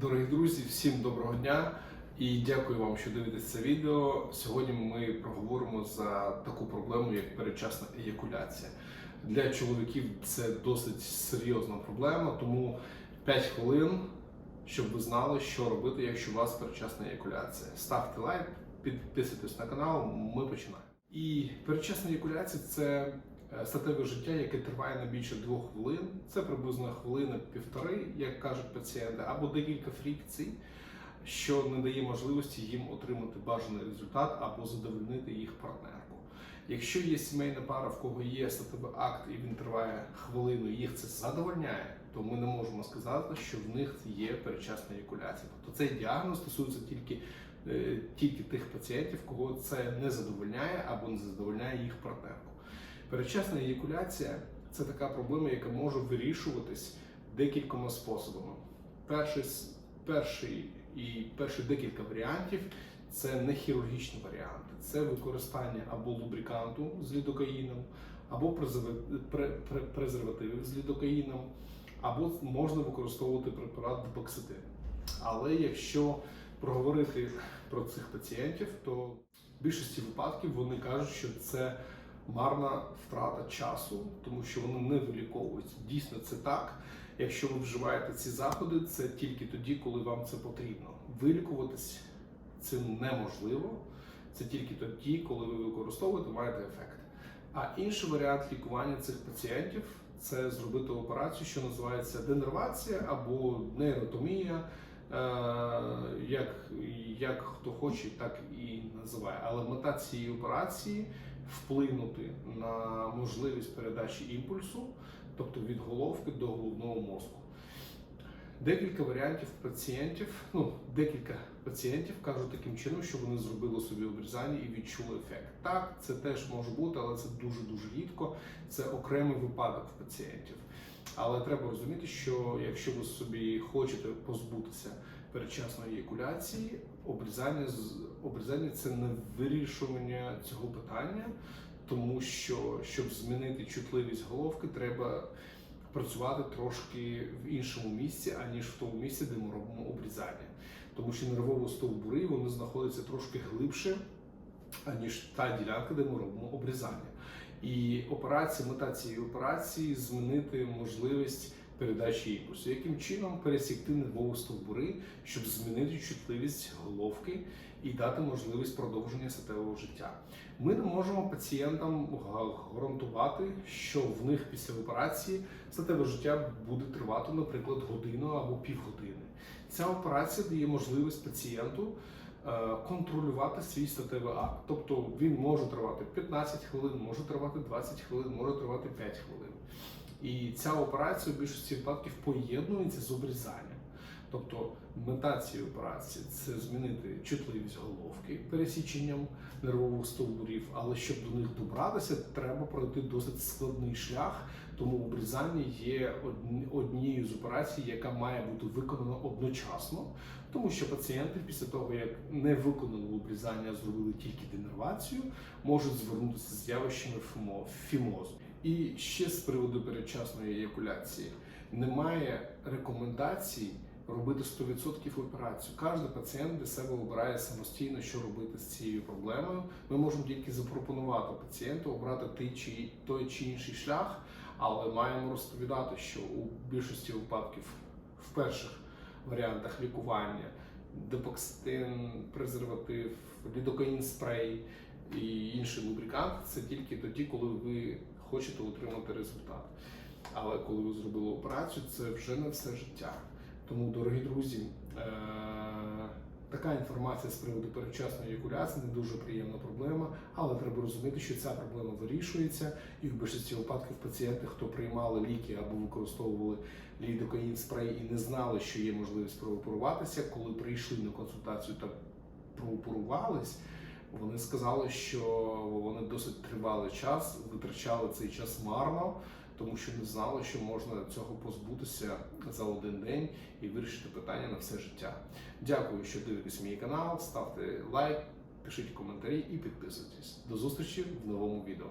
Дорогі друзі, всім доброго дня і дякую вам, що дивитесь це відео. Сьогодні ми проговоримо за таку проблему, як передчасна еякуляція. Для чоловіків це досить серйозна проблема, тому 5 хвилин, щоб ви знали, що робити, якщо у вас передчасна еякуляція. Ставте лайк, підписуйтесь на канал, ми починаємо. І передчасна еякуляція це статеве життя, яке триває не більше двох хвилин. Це приблизно хвилина-півтори, як кажуть пацієнти, або декілька фрікцій, що не дає можливості їм отримати бажаний результат або задовольнити їх партнерку. Якщо є сімейна пара, в кого є статевий акт і він триває хвилину, їх це задовольняє, то ми не можемо сказати, що в них є передчасна еякуляція. Тобто цей діагноз стосується тільки, е, тільки тих пацієнтів, кого це не задовольняє або не задовольняє їх партнерку. Передчасна еякуляція це така проблема, яка може вирішуватись декількома способами. Перший, перший і перші декілька варіантів це не хірургічні варіанти, це використання або лубриканту з лідокаїном, або презерва- пре- пре- презервативів з лідокаїном, або можна використовувати препарат депокситин. Але якщо проговорити про цих пацієнтів, то в більшості випадків вони кажуть, що це марна втрата часу, тому що вони не виліковуються. Дійсно, це так. Якщо ви вживаєте ці заходи, це тільки тоді, коли вам це потрібно. Вилікуватись це неможливо. Це тільки тоді, коли ви використовуєте, маєте ефект. А інший варіант лікування цих пацієнтів це зробити операцію, що називається денервація або нейротомія, е, як, як хто хоче, так і називає. Але мета цієї операції вплинути на можливість передачі імпульсу, тобто від головки до головного мозку. Декілька варіантів пацієнтів, ну декілька пацієнтів кажуть таким чином, що вони зробили собі обрізання і відчули ефект. Так, це теж може бути, але це дуже дуже рідко. Це окремий випадок в пацієнтів. Але треба розуміти, що якщо ви собі хочете позбутися передчасної еякуляції, обрізання обрізання це не вирішування цього питання, тому що щоб змінити чутливість головки, треба працювати трошки в іншому місці, аніж в тому місці, де ми робимо обрізання. Тому що нервові стовбури вони знаходяться трошки глибше, аніж та ділянка, де ми робимо обрізання. І операція, мета цієї операції змінити можливість передачі імпульсу. Яким чином пересікти нервові стовбури, щоб змінити чутливість головки і дати можливість продовження статевого життя. Ми не можемо пацієнтам гарантувати, що в них після операції статеве життя буде тривати, наприклад, годину або півгодини. Ця операція дає можливість пацієнту е, контролювати свій статевий акт. Тобто він може тривати 15 хвилин, може тривати 20 хвилин, може тривати 5 хвилин. І ця операція в більшості випадків поєднується з обрізанням. Тобто мета цієї операції це змінити чутливість головки пересіченням нервових стовбурів, але щоб до них добратися, треба пройти досить складний шлях. Тому обрізання є однією з операцій, яка має бути виконана одночасно, тому що пацієнти після того, як не виконали обрізання, зробили тільки денервацію, можуть звернутися з явищами фімо- фімозу. І ще з приводу передчасної еякуляції немає рекомендацій робити 100% операцію. Кожен пацієнт для себе обирає самостійно, що робити з цією проблемою. Ми можемо тільки запропонувати пацієнту обрати той чи, той чи інший шлях, але маємо розповідати, що у більшості випадків в перших варіантах лікування депокситин, презерватив, лідокаїн спрей і інший лубрикант це тільки тоді, коли ви хочете отримати результат. Але коли ви зробили операцію, це вже не все життя. Тому, дорогі друзі, е- така інформація з приводу передчасної еякуляції не дуже приємна проблема, але треба розуміти, що ця проблема вирішується, і в більшості випадків пацієнти, хто приймали ліки або використовували лідокаїн спрей і не знали, що є можливість прооперуватися, коли прийшли на консультацію та прооперувались, вони сказали, що вони досить тривалий час витрачали цей час марно, тому що не знали, що можна цього позбутися за один день і вирішити питання на все життя. Дякую, що дивитесь мій канал. Ставте лайк, пишіть коментарі і підписуйтесь. До зустрічі в новому відео.